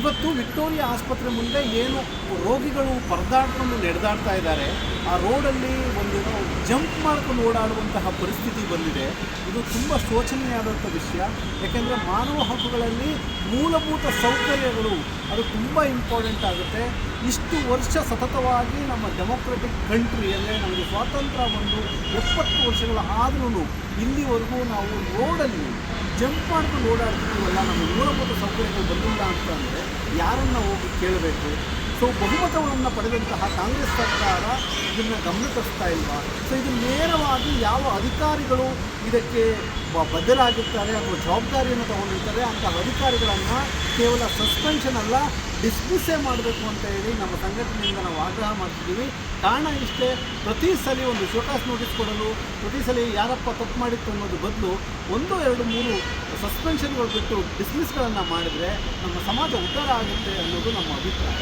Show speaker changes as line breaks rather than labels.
ಇವತ್ತು ವಿಕ್ಟೋರಿಯಾ ಆಸ್ಪತ್ರೆ ಮುಂದೆ ಏನು ರೋಗಿಗಳು ಪರದಾಡ್ಕೊಂಡು ನಡೆದಾಡ್ತಾ ಇದ್ದಾರೆ, ಆ ರೋಡಲ್ಲಿ ಒಂದು ಜಂಪ್ ಮಾಡ್ಕೊಂಡು ಓಡಾಡುವಂತಹ ಪರಿಸ್ಥಿತಿ ಬಂದಿದೆ. ಇದು ತುಂಬ ಶೋಚನೀಯವಾದಂಥ ವಿಷಯ. ಯಾಕೆಂದರೆ ಮಾನವ ಹಕ್ಕುಗಳಲ್ಲಿ ಮೂಲಭೂತ ಸೌಕರ್ಯಗಳು ಅದು ತುಂಬ ಇಂಪಾರ್ಟೆಂಟ್ ಆಗುತ್ತೆ. ಇಷ್ಟು ವರ್ಷ ಸತತವಾಗಿ ನಮ್ಮ ಡೆಮೊಕ್ರೆಟಿಕ್ ಅಂದರೆ ನಮಗೆ ಸ್ವಾತಂತ್ರ್ಯ ಬಂದು ಎಪ್ಪತ್ತು ವರ್ಷಗಳ ಆದ್ರೂ ಇಲ್ಲಿವರೆಗೂ ನಾವು ರೋಡಲ್ಲಿ ಜಂಪ್ ಮಾಡ್ಕೊಂಡು ಓಡಾಡ್ತಿದ್ದೀವಲ್ಲ ನಮ್ಮ ಮೂಲಭೂತ ಸೌಕರ್ಯಗಳು ಬಂದಿಲ್ಲ ಅಂತ ಅಂದರೆ ಯಾರನ್ನು ಹೋಗಿ ಕೇಳಬೇಕು? ಸೊ ಬಹುಮತವನ್ನು ಪಡೆದಂತಹ ಕಾಂಗ್ರೆಸ್ ಸರ್ಕಾರ ಇದನ್ನು ಗಮನಿಸ್ತಾ ಇಲ್ವಾ? ಸೊ ಇದು ನೇರವಾಗಿ ಯಾವ ಅಧಿಕಾರಿಗಳು ಇದಕ್ಕೆ ಬದ್ಧರಾಗಿರ್ತಾರೆ ಅಥವಾ ಜವಾಬ್ದಾರಿಯನ್ನು ತಗೊಂಡಿರ್ತಾರೆ ಅಂತಹ ಅಧಿಕಾರಿಗಳನ್ನು ಕೇವಲ ಸಸ್ಪೆನ್ಷನ್ ಅಲ್ಲ ಡಿಸ್ಮಿಸ್ಸೇ ಮಾಡಬೇಕು ಅಂತ ಹೇಳಿ ನಮ್ಮ ಸಂಘಟನೆಯಿಂದ ನಾವು ಆಗ್ರಹ ಮಾಡ್ತಿದ್ದೀವಿ. ಕಾರಣ ಇಷ್ಟೇ, ಪ್ರತಿ ಸಲ ಒಂದು ಶೋಕಾಸ್ ನೋಟಿಸ್ ಕೊಡಲು, ಪ್ರತಿ ಸಲ ಯಾರಪ್ಪ ತಪ್ಪು ಮಾಡಿತ್ತು ಅನ್ನೋದು ಬದಲು ಒಂದು, ಎರಡು, ಮೂರು ಸಸ್ಪೆನ್ಷನ್ಗಳು ಬಿಟ್ಟು ಡಿಸ್ಮಿಸ್ಗಳನ್ನು ಮಾಡಿದರೆ ನಮ್ಮ ಸಮಾಜ ಉದ್ಧಾರ ಆಗುತ್ತೆ ಅನ್ನೋದು ನಮ್ಮ ಅಭಿಪ್ರಾಯ.